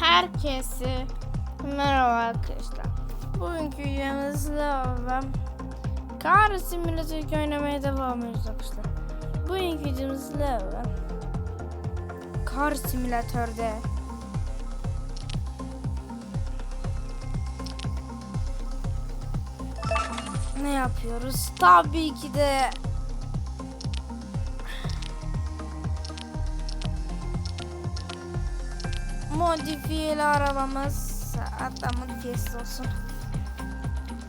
Herkese merhaba arkadaşlar. Bugünkü videomuzda ben Kar Simülatörü oynamaya devam ediyoruz arkadaşlar. Bugünkü videomuzda ben Kar Simülatör'de ne yapıyoruz? Tabii ki de modifiyeli arabamız hatta modifiyesiz olsun.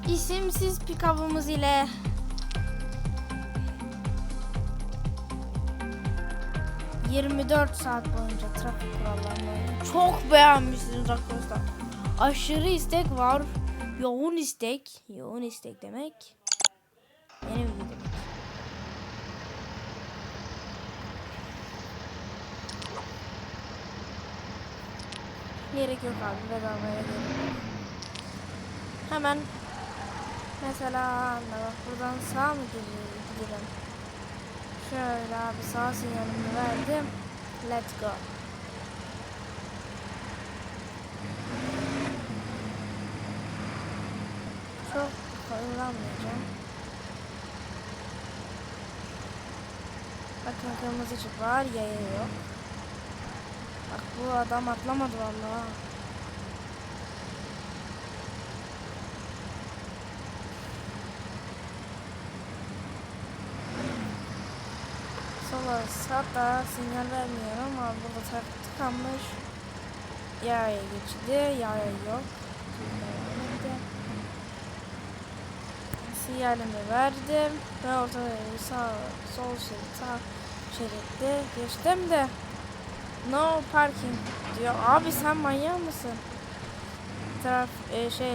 İsimsiz pikabımız ile ...24 saat boyunca trafik kurallarını. Çok beğenmişsiniz arkadaşlar. Aşırı istek var. Yoğun istek. Yoğun istek demek. Yeni video Gerek yok abi bedavaya gerek. Hemen mesela bak buradan sağ mı gidelim? Şöyle abi sağ sinyalimi verdim. Let's go. Çok kullanmayacağım. Bakın kırmızı ışık var, yaya yok. Bu adam atlamadı vallahi. Sola sağda sinyal vermiyor ama burada trafik tıkanmış. Yaya geçidi, yaya yok. Sinyalimi verdim ve ortada sağ, sol şerit, sağ şeritte geçtim de No parking diyor. Abi sen manyak mısın? Taraf e, şey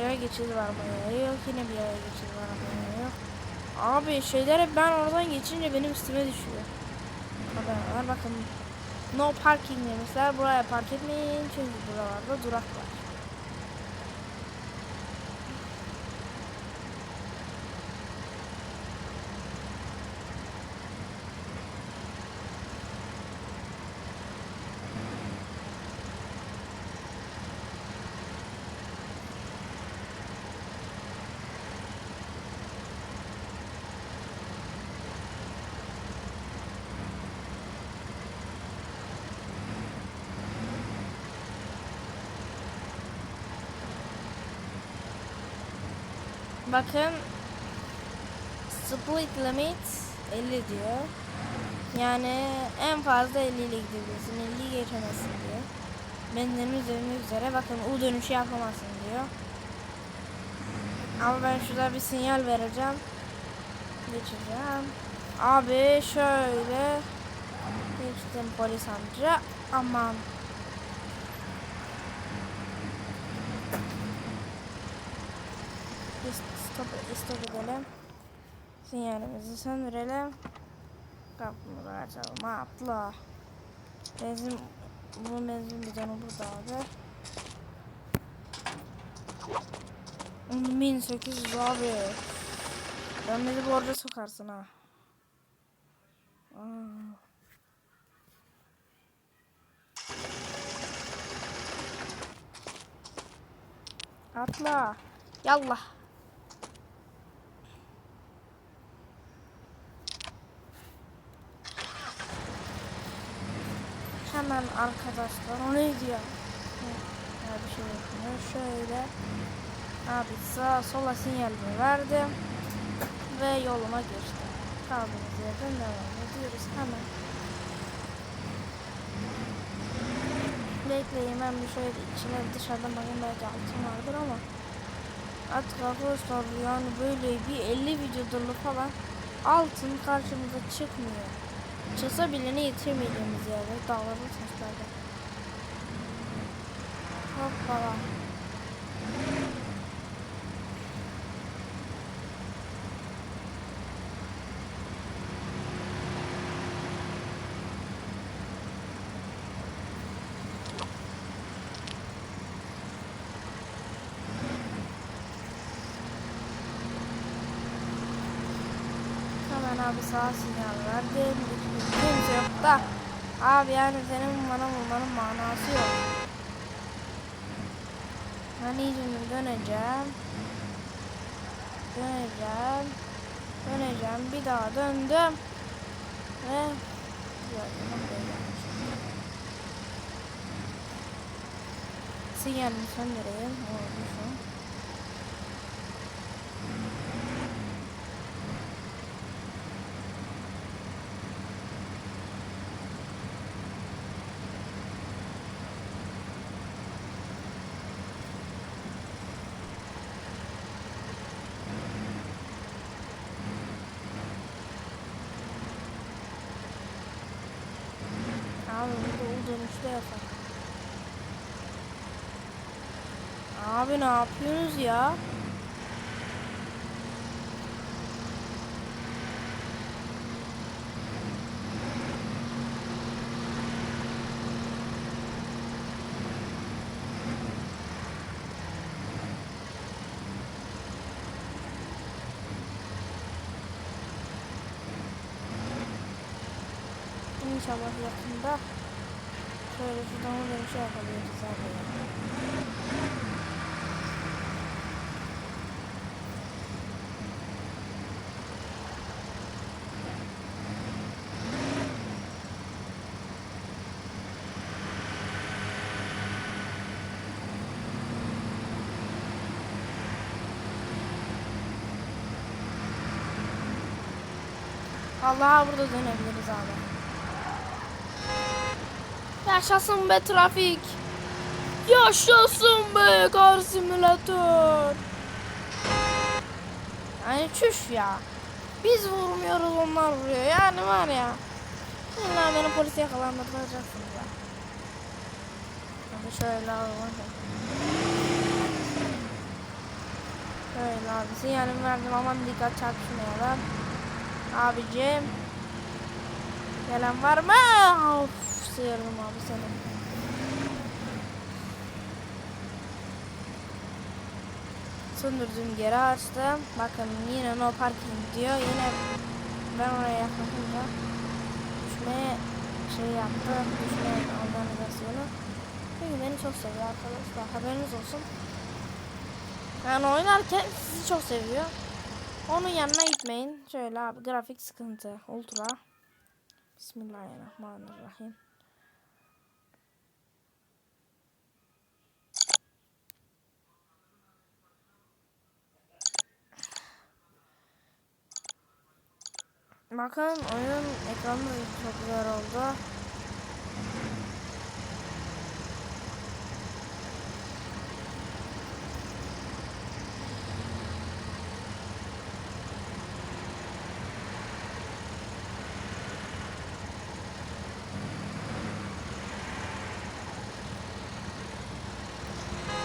yaya geçidi var mı? Yok yine bir yaya geçidi var mı? Yok. Abi şeyler hep ben oradan geçince benim üstüme düşüyor. Haberler bakın. No parking demişler. Buraya park etmeyin çünkü buralarda durak var. Bakın split limit 50 diyor. Yani en fazla 50 ile gidebilirsin. 50'yi geçemezsin diyor. Benden üzerine üzere bakın U dönüşü yapamazsın diyor. Ama ben şurada bir sinyal vereceğim. Geçeceğim. Abi şöyle geçtim polis amca. Aman. Stop, stop edelim. Sinyalimizi söndürelim. Kapımızı açalım. Atla. Benzin, bu benzin bidonu burada abi. 1800 abi. Ben beni borca sokarsın ha. Aa. Atla. Yallah. Hemen arkadaşlar o ne diyor? Ya bir şey yapmıyor. Şöyle. Abi sağa sola sinyalimi verdim. Ve yoluma geçtim. Kaldığımız yerden devam ediyoruz hemen. Bekleyin ben bir şöyle içine dışarıdan bakayım belki altın vardır ama Artık arkadaşlar yani böyle bir 50 videodur falan altın karşımıza çıkmıyor. Çıksa bile ne yetirmeyeceğimiz yerde dağlarda taşlarda. Hoppala. Hemen abi sağa sinyal verdim. Yok da. Abi yani senin bana vurmanın manası yok. Ben iyice döneceğim. Döneceğim. Döneceğim. Bir daha döndüm. Ve gördüm. böyle olmuş. Sinyalini söndüreyim. Oldu şu an. Abi burada o dönüşte yasak. Abi ne yapıyorsunuz ya? İnşallah yakında şöyle ya. Allah'a burada dönebiliriz abi. Yaşasın be trafik. Yaşasın be kar simülatör. Yani çüş ya. Biz vurmuyoruz onlar vuruyor. Yani var ya. İlla beni polise yakalandıracaksınız ya. Hadi şöyle alalım. Şöyle abi sinyalim verdim aman dikkat çarpışmayalım. Abicim. Gelen var mı? Of sıyırdım abi seni. Söndürdüm geri açtım. Bakın yine no parking diyor. Yine ben oraya yaklaşınca düşmeye şey yaptı. Düşme organizasyonu. Çünkü beni çok seviyor arkadaşlar. Haberiniz olsun. Yani oynarken sizi çok seviyor. Onun yanına gitmeyin. Şöyle abi grafik sıkıntı. Ultra. Bismillahirrahmanirrahim. Bakın oyun ekranı çok güzel oldu.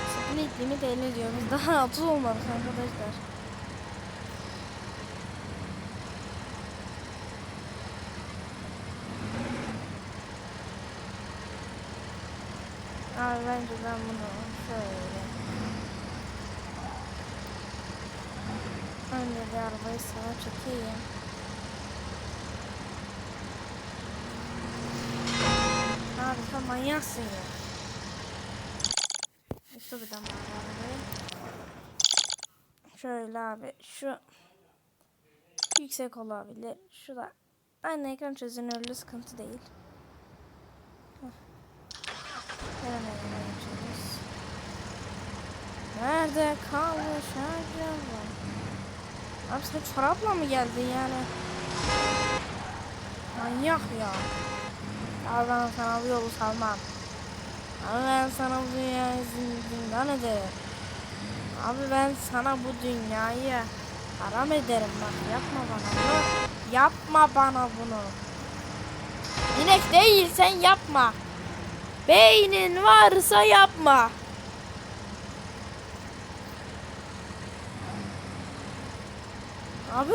Split limit 50 diyor. Biz daha 30 olmadık arkadaşlar. Abi bence ben bunu şöyle. Önce bir arabayı sağa çekeyim. Abi sen manyaksın ya. İşte bir damar arabayı. Şöyle abi şu yüksek olabilir. Şu da aynı ekran çözünürlüğü sıkıntı değil. Hemen evine geçiyoruz. Nerede kalmış acaba? Abi sen çorapla mı geldin yani? Manyak ya. Abi ben sana bu yolu salmam. Abi ben sana bu dünyayı zin- zindan ederim. Abi ben sana bu dünyayı haram ederim bak yapma bana bunu. Yapma bana bunu. İnek değil sen yapma. Beynin varsa yapma. Abi.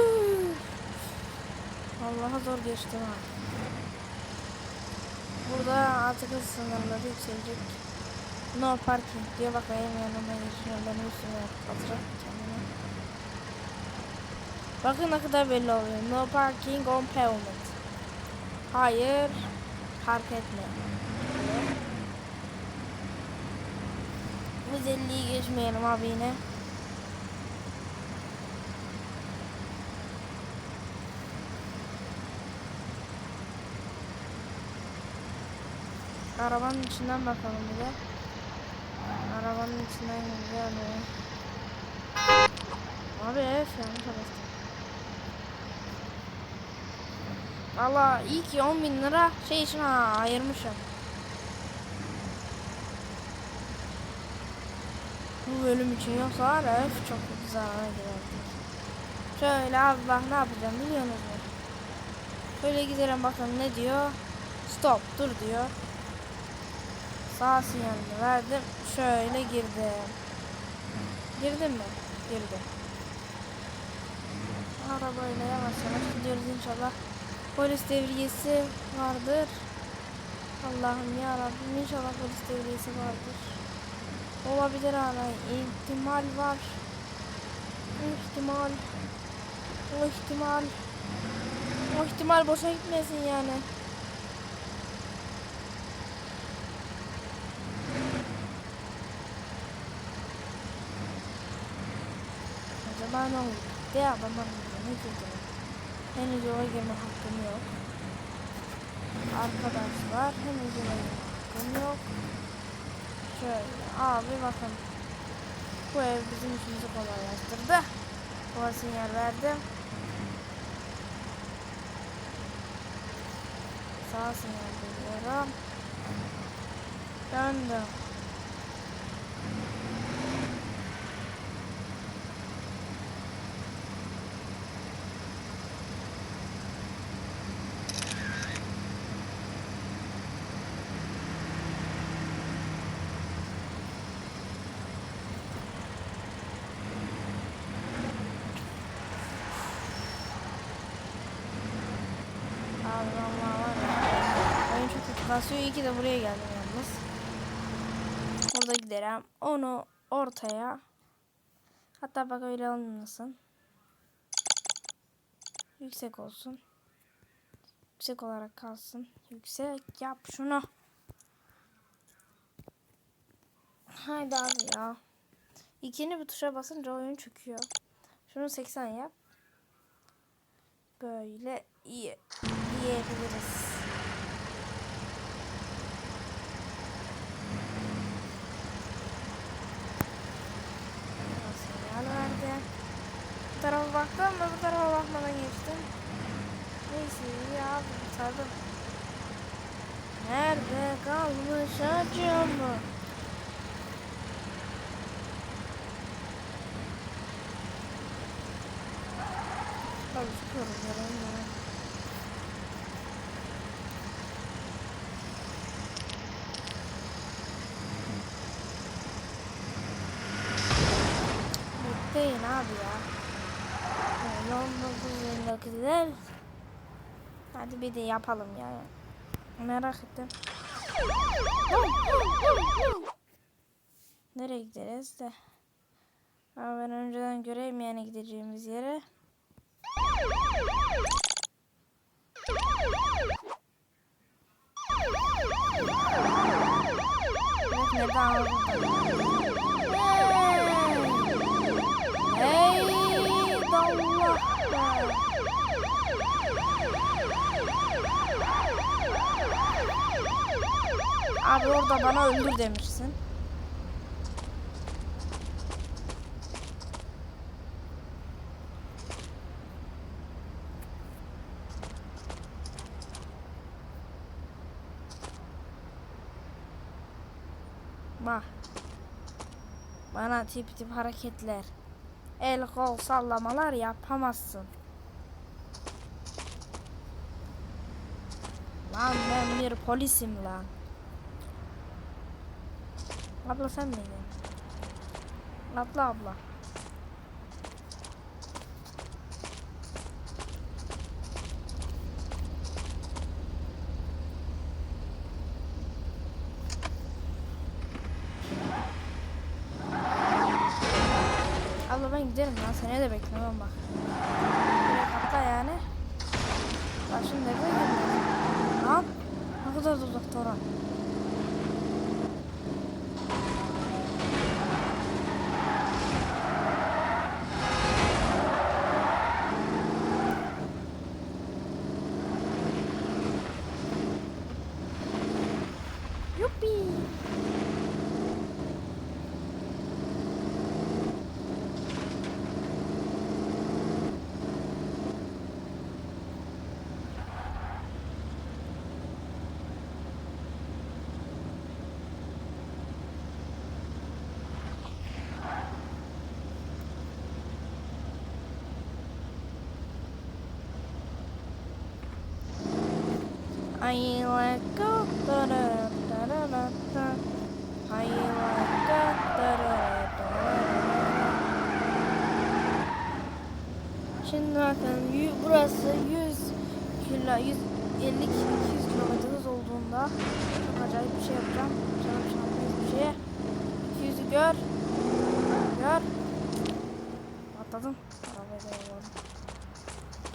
Allah'a zor geçtim ha. Burada artık hız sınırları yükselecek. No parking diyor bak benim yanıma geçiyor. Benim üstüme atacak kendine. Bakın ne kadar belli oluyor. No parking on pavement. Hayır. Park etme. diyor. 60-50'yi geçmeyelim abi yine. Arabanın içinden bakalım bir de. Arabanın içinden güzel mi? Abi evet yanlış bastım. Valla iyi ki 10 bin lira şey için ha, ayırmışım. Bu bölüm için yoksa var ya öf, çok zarara girerdik. Şöyle abi bak ne yapacağım biliyor musun? Şöyle gidelim bakalım ne diyor. Stop dur diyor. Sağ sinyalini verdim. Şöyle girdim. Girdin mi? Girdim. Arabayla yavaş yavaş gidiyoruz inşallah. Polis devriyesi vardır. Allah'ım ya Rabbim inşallah polis devriyesi vardır. Olabilir hala ihtimal var. İhtimal. O ihtimal. O ihtimal boşa gitmesin yani. Ne oldu? De adamlar ne girdi? Henüz yola girme hakkım yok. Arkadaşlar henüz yola girme hakkım yok. Şöyle abi bakın. Bu ev bizim işimizi kolaylaştırdı. Bu sinyal verdim. Sağ sinyal veriyorum. Döndüm. Abi vallahi var ya. Oyun çok kötü kasıyor. İyi ki de buraya geldim yalnız. Burada giderim. Onu ortaya. Hatta bak öyle olmasın. Yüksek olsun. Yüksek olarak kalsın. Yüksek yap şunu. Haydi abi ya. İkini bir tuşa basınca oyun çöküyor. Şunu 80 yap. Böyle iyi diyebiliriz. Sinyal verdi. Baktım ve bu tarafa bakmadan geçtim. Neyse iyi abi kurtardım. Nerede kalmış acım? Abi yarayım yarayım. Bekleyin abi ya. Öyle 19.59'ler. Hadi bir de yapalım ya. Merak ettim. Nereye gideriz de? Ama ben önceden göreyim yani gideceğimiz yere. Ne daha Allah! Abi orada bana öldür demişsin. Bak. Bana tip tip hareketler. El kol sallamalar yapamazsın. Lan ben bir polisim lan. Abla sen miydin? Abla abla. Abla ben giderim lan seni de beklemem bak. Atla yani. Bak şimdi nereye gidiyorsun? Lan ne kadar da uzakta oran. How you let go? Da da da da da da. How you let go? Da da da da. Şimdi bakın burası 100 kilo 150 200 kilometre hız olduğunda çok acayip bir şey yapacağım. Canım şanlıyız bir şeye. 200'ü gör. Gör. Atladım.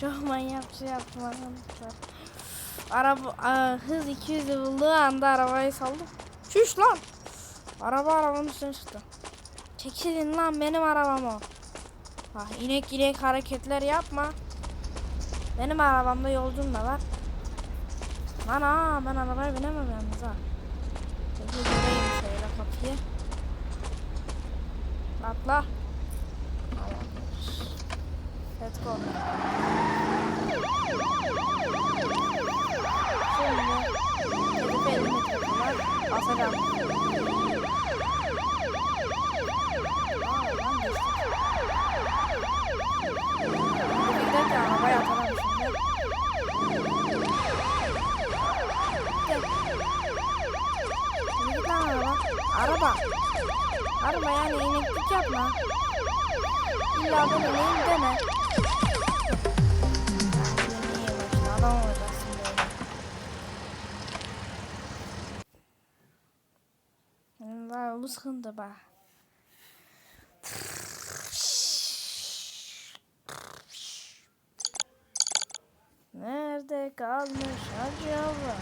Çok manyak bir şey yaptım arkadaşlar. Araba aa, hız 200'ü bulduğu anda arabayı saldım. Çüş lan. Araba arabanın üstüne çıktı. Çekilin lan benim arabam o. Ah inek inek hareketler yapma. Benim arabamda yolcum da var. Lan aa ben arabaya binemem yalnız ha. Peki şöyle kapıyı. Atla. Let's go. Nerede kalmış acaba?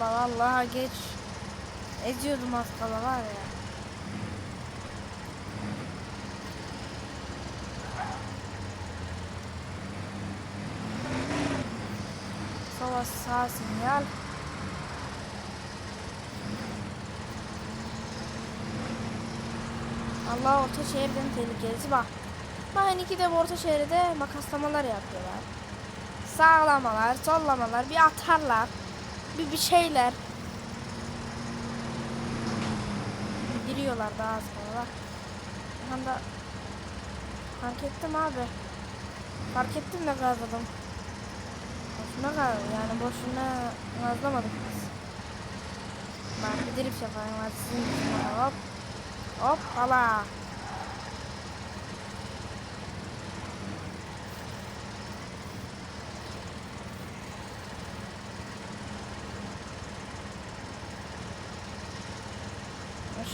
Allah Allah geç. Eziyordum az kala var ya. Sola sağ sinyal. Allah orta şehirden tehlikelisi bak. Bakın iki de bu orta şehirde makaslamalar yapıyorlar. Sağlamalar, sollamalar, bir atarlar. Bir bir şeyler. Giriyorlar daha az sonra. Anda fark ettim abi. Fark ettim de gazladım. Boşuna gaz yani boşuna gazlamadık biz. Ben bir drift yapayım hadi sizin için hop. Hop hala.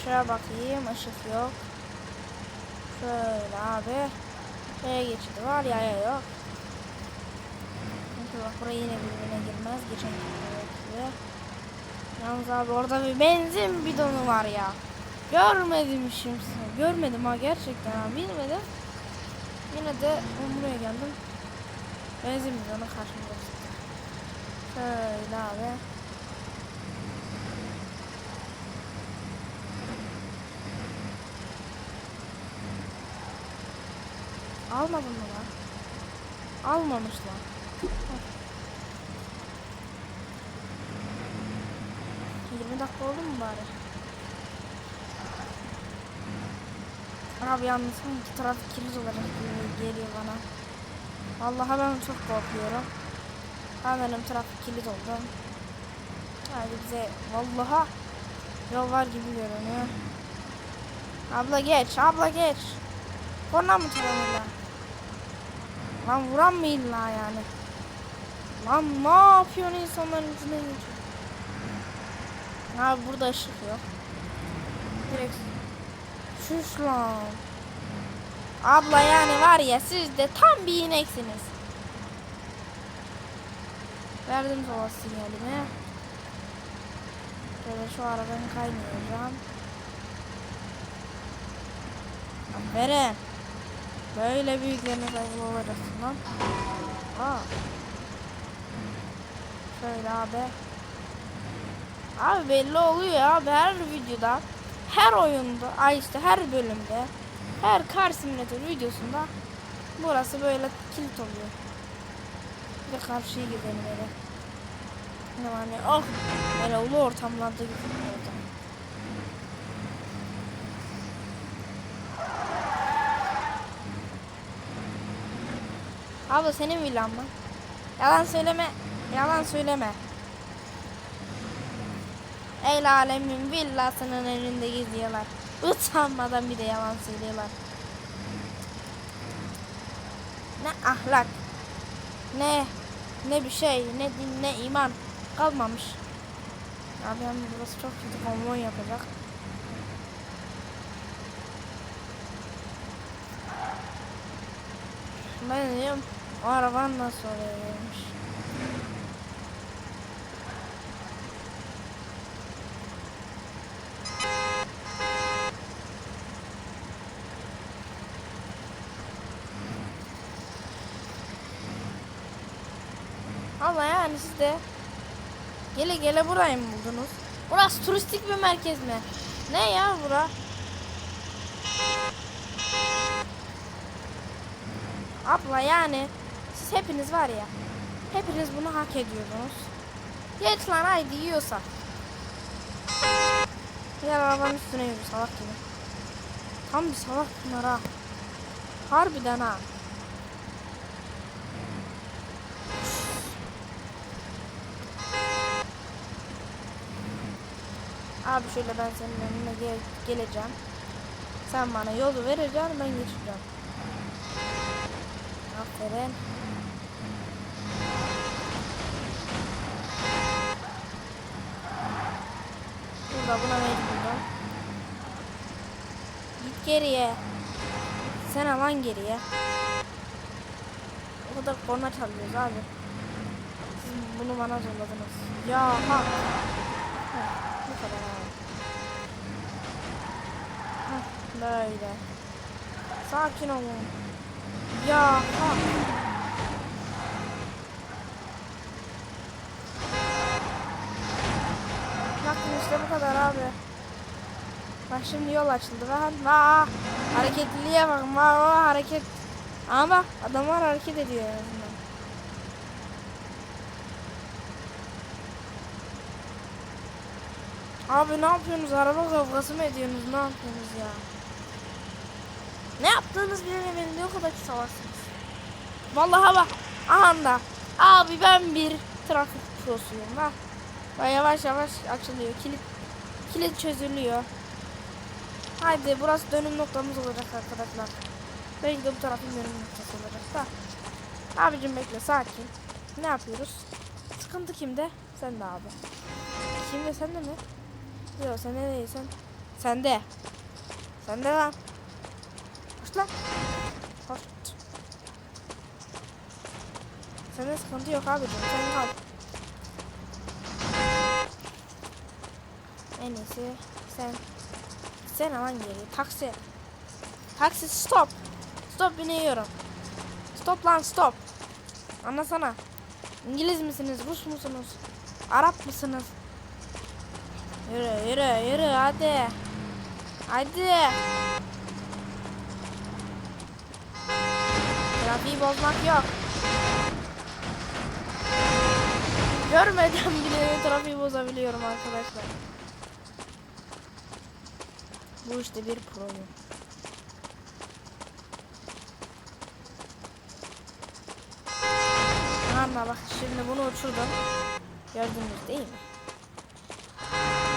Aşağı bakayım ışık yok. Şöyle abi. Şuraya geçidi var yaya yok. Çünkü bak buraya yine birbirine girmez. Geçen gibi. Yalnız abi orada bir benzin bidonu var ya. Görmedim şimdi. Görmedim ha gerçekten ha bilmedim. Yine de buraya geldim. Benzin bidonu karşımda. Şöyle abi. Almadın mı lan? Almamış lan. Heh. 20 dakika oldu mu bari? Abi yalnız sanki trafik kriz olacak gibi geliyor bana. Vallahi ben çok korkuyorum. Ha benim trafik kilit oldu. Hadi bize vallaha yol var gibi görünüyor. Abla geç, abla geç. Korna mı çalıyorlar? Lan vuran mı illa yani? Lan ne yapıyorsun insanların içine geçiyor? Abi burada ışık yok. Direkt şuş lan. Abla yani var ya siz de tam bir ineksiniz. Verdim sola sinyalimi. Böyle şu arabanı kaynayacağım. Aferin. Böyle büyüklerine saygılı olacaksın lan. Aa. Şöyle abi. Abi belli oluyor abi her videoda, her oyunda, ay işte her bölümde, her kar simülatör videosunda burası böyle kilit oluyor. Bir de karşıya gidelim böyle. Yani oh böyle ulu ortamlarda gidelim orada. Abla senin villan mı? Yalan söyleme. Yalan söyleme. El alemin villasının önünde geziyorlar. Utanmadan bir de yalan söylüyorlar. Ne ahlak. Ne ne bir şey, ne din, ne iman kalmamış. Abi yani burası çok kötü konvoy yapacak. Ben diyorum o araban nasıl oraya gelmiş? Ama yani siz de gele gele burayı mı buldunuz? Burası turistik bir merkez mi? Ne ya bura? Abla yani siz hepiniz var ya hepiniz bunu hak ediyordunuz. Geç lan haydi yiyorsa. Gel arabanın üstüne yürü salak gibi. Tam bir salak bunlar ha. Harbiden ha. Abi şöyle ben senin önüne gel geleceğim. Sen bana yolu vereceksin ben geçeceğim. Aferin. Burada buna mecburum. Git geriye. Sen alan geriye. O kadar korna çalıyoruz abi. Siz bunu bana zorladınız. Ya ha. Heh, Bu kadar abi. Heh, böyle. Sakin olun. Ya ha. Bakın bu kadar abi. Bak şimdi yol açıldı. Bak aa, hareketliliğe bak. Aa, hareket. Ama bak adamlar hareket ediyor en. Abi ne yapıyorsunuz? Araba kavgası mı ediyorsunuz? Ne yapıyorsunuz ya? Ne yaptığınız bilemem ne kadar ki salaksınız. Vallahi bak. Aha da. Abi ben bir trafik prosuyum ha. Bak yavaş yavaş açılıyor. Kilit kilit çözülüyor. Haydi burası dönüm noktamız olacak arkadaşlar. Belki de bu tarafın dönüm noktası olacak da. Abicim bekle sakin. Ne yapıyoruz? Sıkıntı kimde? Sende abi. Kimde sende mi? Yok sende değil sen. Sende. Sende lan. Koş lan. Koş. Sende sıkıntı yok abicim. Sen kal. En iyisi sen. Sen alan geri. Taksi. Taksi stop. Stop biniyorum. Stop lan stop. Anlasana. İngiliz misiniz? Rus musunuz? Arap mısınız? Yürü yürü yürü hadi. Hadi. Trafiği bozmak yok. Görmeden bile trafiği bozabiliyorum arkadaşlar. Bu işte bir proyum. Ama bak şimdi bunu uçurdum. Gördünüz değil mi?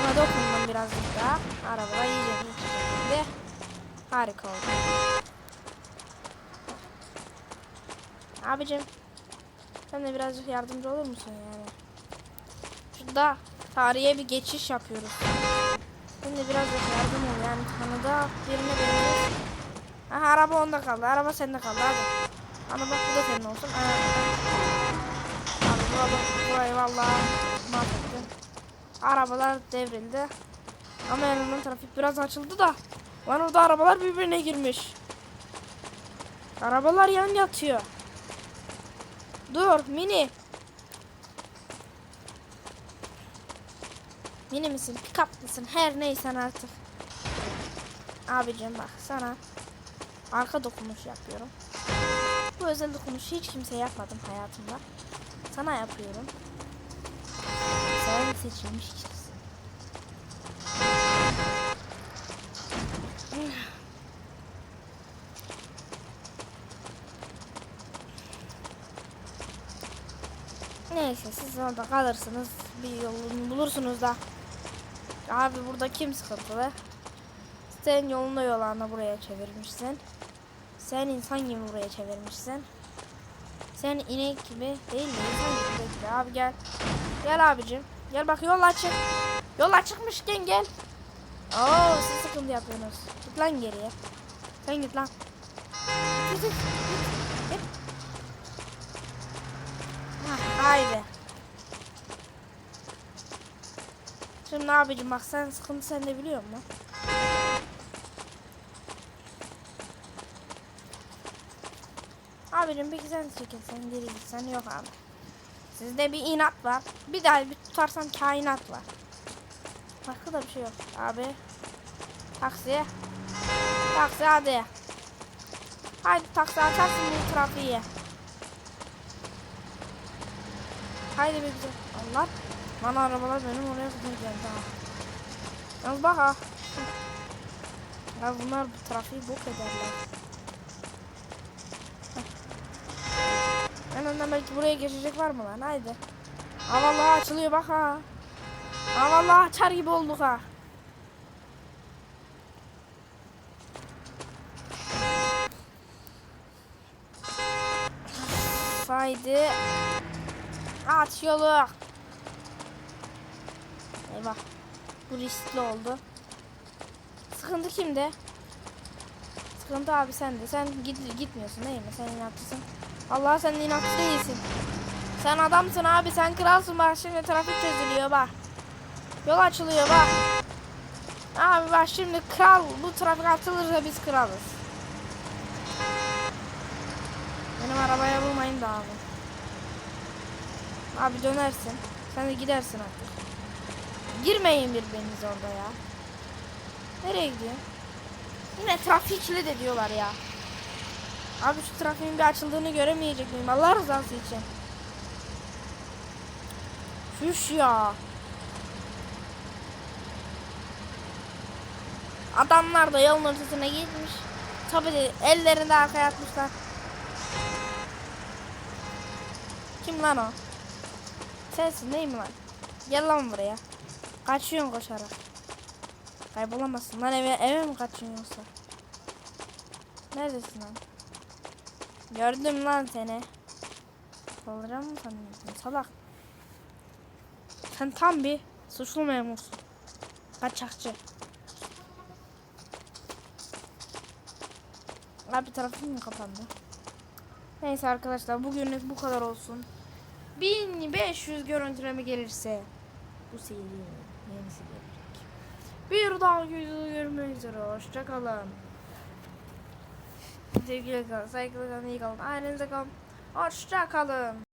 Buna dokundum birazcık daha. Araba iyice hızlı Harika oldu. Abicim sen de birazcık yardımcı olur musun yani? Şurada tarihe bir geçiş yapıyoruz. Sen de birazcık yardım ol yani tanıda birine benziyor. Aha araba onda kaldı. Araba sende kaldı hadi. Ama bak bu da senin olsun. Aha. Abi burada burayı vallahi mahvettin. Arabalar devrildi. Ama yanından trafik biraz açıldı da. Lan orada arabalar birbirine girmiş. Arabalar yan yatıyor. Dur mini. Mini misin? Pick mısın? Her neysen artık. Abicim bak sana arka dokunuş yapıyorum. Bu özel dokunuşu hiç kimseye yapmadım hayatımda. Sana yapıyorum. Sen seçilmiş kişisin. Neyse siz orada kalırsınız. Bir yolunu bulursunuz da. Abi burada kim sıkıntılı? Sen yolunda yolağına buraya çevirmişsin. Sen insan gibi buraya çevirmişsin. Sen inek gibi değil de insan gibi bekle. Abi gel. Gel abicim. Gel bak yol açık. Yol açıkmışken gel. Oo siz sıkıntı yapıyorsunuz. Git lan geriye. Sen git lan. Git git git. git. Hah, haydi. Şimdi abicim bak sen sıkıntı sen de biliyor musun? Abicim peki sen çekilsen geri gitsen yok abi. Sizde bir inat var. Bir daha bir tutarsan kainat var. Başka da bir şey yok abi. Taksi. Taksi hadi. Haydi taksi açarsın bu trafiği. Haydi be güzel. Allah. Bana arabalar benim oraya kadar geldi ha. Yalnız bak ha. Ya bunlar bu trafiği bok ederler. En önden belki buraya geçecek var mı lan? Haydi. Ha açılıyor bak ha. Ha açar gibi olduk ha. Haydi. Aç yolu. Eyvah. Bu riskli oldu. Sıkıntı kimde? Sıkıntı abi sende. Sen git, gitmiyorsun değil mi? Sen inatlısın. Allah sen inatlı değilsin. Sen adamsın abi. Sen kralsın bak şimdi trafik çözülüyor bak. Yol açılıyor bak. Abi bak şimdi kral bu trafik açılırsa biz kralız. Benim arabaya vurmayın da abi. Abi dönersin. Sen de gidersin artık. Girmeyin birbirinize orada ya. Nereye gidiyor? Yine trafik kilit diyorlar ya. Abi şu trafiğin bir açıldığını göremeyecek miyim? Allah rızası için. Şuş ya. Adamlar da yolun ortasına gitmiş. Tabii de ellerini de arkaya atmışlar. Kim lan o? Sensin değil mi lan? Gel lan buraya. Kaçıyorsun koşarak. Kaybolamazsın lan eve, eve mi kaçıyorsun yoksa? Neredesin lan? Gördüm lan seni. Kalacağım mı sanıyorsun salak? Sen tam bir suçlu memursun. Kaçakçı. Abi tarafım mı kapandı? Neyse arkadaşlar bugünlük bu kadar olsun. 1500 görüntüleme gelirse bu serinin yenisi gelecek. Bir daha videoda görüşmek üzere. Hoşçakalın. Sevgiyle kalın, saygılı kalın, iyi kalın, ailenize kalın. Hoşça kalın.